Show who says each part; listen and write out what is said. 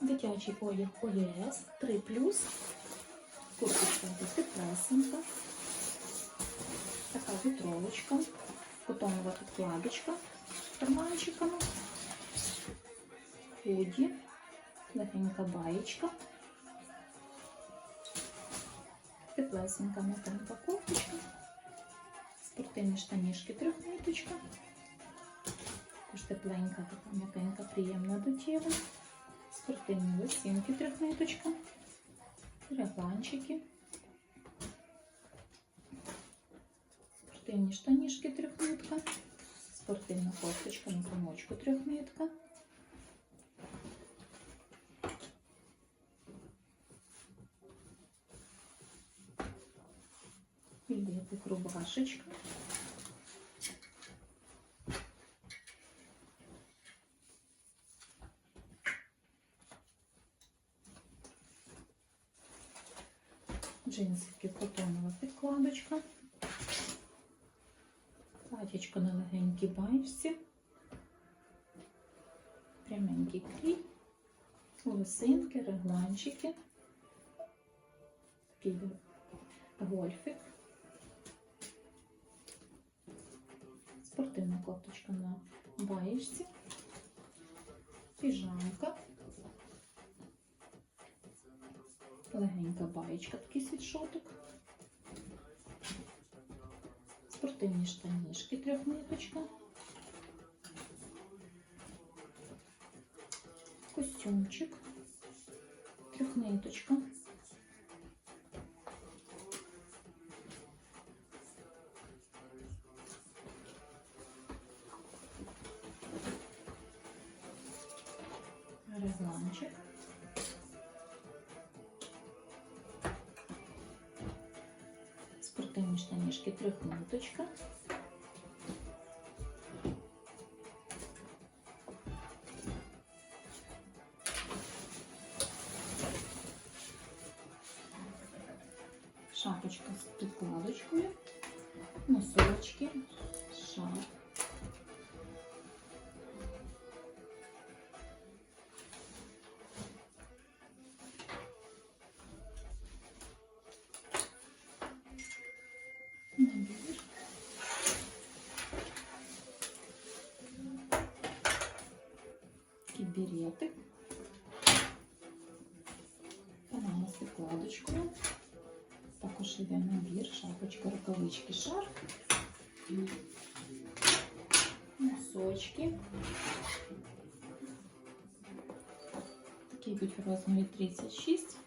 Speaker 1: Дитячий одяг ОЄС 3 Курточка теплесенька. Така вітровочка. Котонова підкладочка з карманчиками. Худі. Легенька баєчка. Теплесенька м'якенька кофточка. Спортивні штанішки трьохниточка. Також тепленька, така м'якенька, приємна до тіла. Спортивні лосінки трьохниточка. Регланчики. Спортивні штанішки трьохнитка. Спортивна кофточка на замочку трьохнитка. Білетик рубашечка. Джинсики котонова підкладочка. Платічко на легенькій баєчці. Пряменький крій. Лосинки, регланчики. Такий гольфик. Спортивна кофточка на баєчці. Піжамка. Легенька баєчка, такий світшотик. Спортивні штанішки трьохниточка. Костюмчик. Трьохниточка. Регланчик. Спортивні штанішки трьохниточка. Шапочка з підкладочкою, носочки, шап. беретик. Панама з підкладочкою. Також йде набір, шапочка, рукавички, шарф. Носочки. Такі йдуть в розмірі 36.